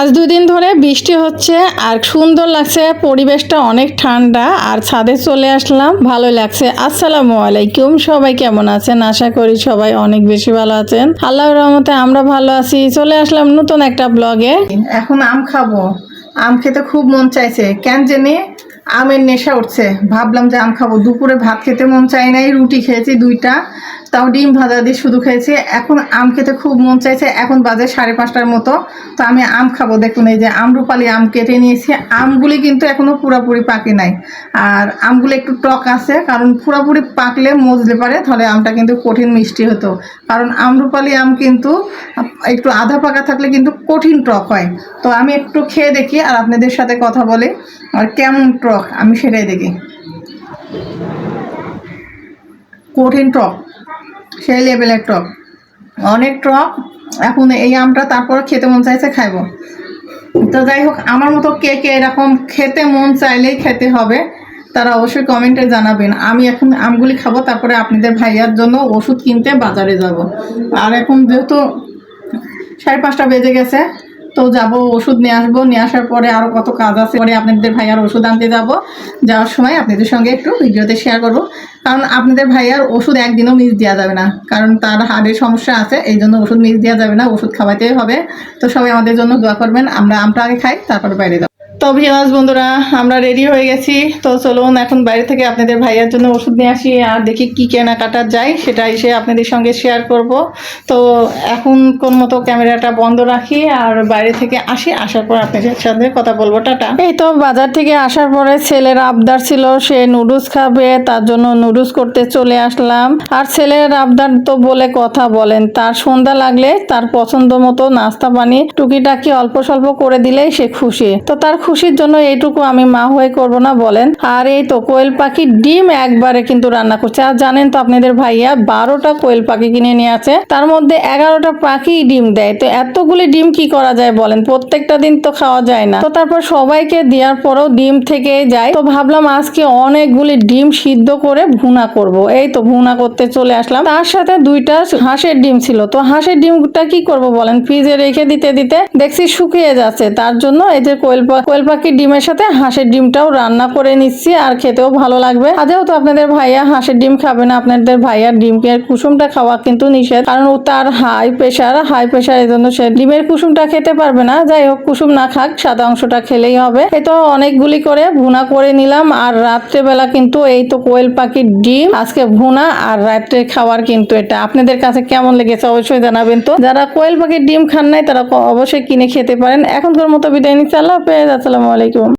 আজ দুদিন ধরে বৃষ্টি হচ্ছে আর সুন্দর লাগছে, পরিবেশটা অনেক ঠান্ডা আর ছাদে চলে আসলাম ভালো লাগছে। আসসালামু আলাইকুম, সবাই কেমন আছেন? আশা করি সবাই অনেক বেশি ভালো আছেন। আল্লাহ রহমতে আমরা ভালো আছি। চলে আসলাম নতুন একটা ব্লগে। এখন আম খাব। আম খেতে খুব মন চাইছে। কেন জানি আমের নেশা উঠছে। ভাবলাম যে আম খাব। দুপুরে ভাত খেতে মন চাই নাই, রুটি খেয়েছি দুইটা, তাও ডিম ভাজা দিয়ে শুধু খেয়েছি। এখন আম খেতে খুব মন চাইছে, এখন বাজে সাড়ে পাঁচটার মতো। তো আমি আম খাব। দেখুন এই যে আমরুপালি আম কেটে নিয়েছি। আমগুলি কিন্তু এখনও পুরোপুরি পাকে নাই। আর আমগুলো একটু টক আছে, কারণ পুরোপুরি পাকলে মজলে পারে, তাহলে আমটা কিন্তু কঠিন মিষ্টি হতো। কারণ আমরুপালি আম কিন্তু একটু আধা পাকা থাকলে কিন্তু কঠিন টক হয়। তো আমি একটু খেয়ে দেখি আর আপনাদের সাথে কথা বলে আর কেমন টক আমি সেটাই দেখি। কঠিন টক সেই লেভেলের টক অনেক টক এখন এই আমটা তারপর খেতে মন চাইছে খাইবো। তো যাই হোক, আমার মতো কে কে এরকম খেতে মন চাইলেই খেতে হবে, তারা অবশ্যই কমেন্টে জানাবেন। আমি এখন আমগুলি খাব, তারপরে আপনাদের ভাইয়ার জন্য ওষুধ কিনতে বাজারে যাব। আর এখন যেহেতু সাড়ে পাঁচটা বেজে গেছে। তো যাব, ওষুধ নিয়ে আসব। নিয়ে আসার পরে আরও কত কাজ আছে। পরে আপনাদের ভাইয়ার ওষুধ আনতে যাব। যাওয়ার সময় আপনাদের সঙ্গে একটু ভিডিওতে শেয়ার করব। কারণ আপনাদের ভাইয়ার ওষুধ একদিনও মিস দেওয়া যাবে না। কারণ তার হাড়ের সমস্যা আছে, এই জন্য ওষুধ মিস দেওয়া যাবে না। ওষুধ খাওয়াতেই হবে। তো সবাই আমাদের জন্য দোয়া করবেন। আমরা আমটা আগে খাই, তারপর বাইরে যাব। তো ভিয়াস বন্ধুরা, আমরা রেডি হয়ে গেছি। তো চলুন এখন বাইরে থেকে আপনাদের ভাইয়ার জন্য ওষুধ নিয়ে আসি আর দেখি কি কেনাকাটা যায়, সেটা এসে আপনাদের সঙ্গে শেয়ার করব। তো এখন কোন মতো ক্যামেরাটা বন্ধ রাখি আর বাইরে থেকে আসি, আসার পর আপনাদের সাথে কথা বলব। টাটা। এই তো বাজার থেকে আসার পরে ছেলের আবদার ছিল, সে নুডলস খাবে, তার জন্য নুডলস করতে চলে আসলাম। আর ছেলের আবদার তো বলে কথা বলেন, তার সন্ধ্যা লাগলে তার পছন্দ মতো নাস্তা পানি টুকিটাকি অল্প স্বল্প করে দিলেই সে খুশি। তো তার খুশির জন্য এইটুকু আমি মা হয়ে করব না, বলেন। আর এই তো কোয়েল পাখির ডিম একবারে কিন্তু রান্না করছে। আর জানেন তো আপনাদের ভাইয়া বারোটা কোয়েল পাখি কিনে নিয়ে আছে, তার মধ্যে এগারোটা পাখি ডিম দেয়। তো এতগুলি ডিম কি করা যায় বলেন? প্রত্যেকটা দিন তো খাওয়া যায় না। তো তারপর সবাইকে দেওয়ার পরেও ডিম থেকে যায়। তো ভাবলাম আজকে অনেকগুলি ডিম সিদ্ধ করে ভুনা করব। এই তো ভুনা করতে চলে আসলাম। তার সাথে দুইটা হাঁসের ডিম ছিল। তো হাঁসের ডিমটা কি করব বলেন? ফ্রিজে রেখে দিতে দিতে দেখছি শুকিয়ে যাচ্ছে। তার জন্য এই যে কোয়েল কোয়েল পাখির ডিমের সাথে হাঁসের ডিমটাও রান্না করে নিচ্ছি, আর খেতেও ভালো লাগবে। আজও তো আপনাদের ভাইয়া হাঁসের ডিম খাবে না, আপনাদের ভাইয়ার ডিমের কুসুমটা খাওয়া কিন্তু নিষেধ। কারণ তার হাই প্রেশার হাই প্রেশার এই জন্য সে ডিমের কুসুমটা খেতে পারবে না। যাই হোক, কুসুম না খাক, সাদা অংশটা খেলেই হবে। এই তো অনেকগুলি করে ভুনা করে নিলাম, আর রাত্রেবেলা কিন্তু এই তো কোয়েল পাখির ডিম, আজকে ভুনা আর রাত্রে খাওয়ার কিন্তু এটা। আপনাদের কাছে কেমন লেগেছে অবশ্যই জানাবেন তো। যারা কোয়েল পাখির ডিম খান নাই, তারা অবশ্যই কিনে খেতে পারেন। এখনকার মতো বিদায় নিচ্ছি, আল্লাহ হাফেজ আসসালামু আলাইকুম।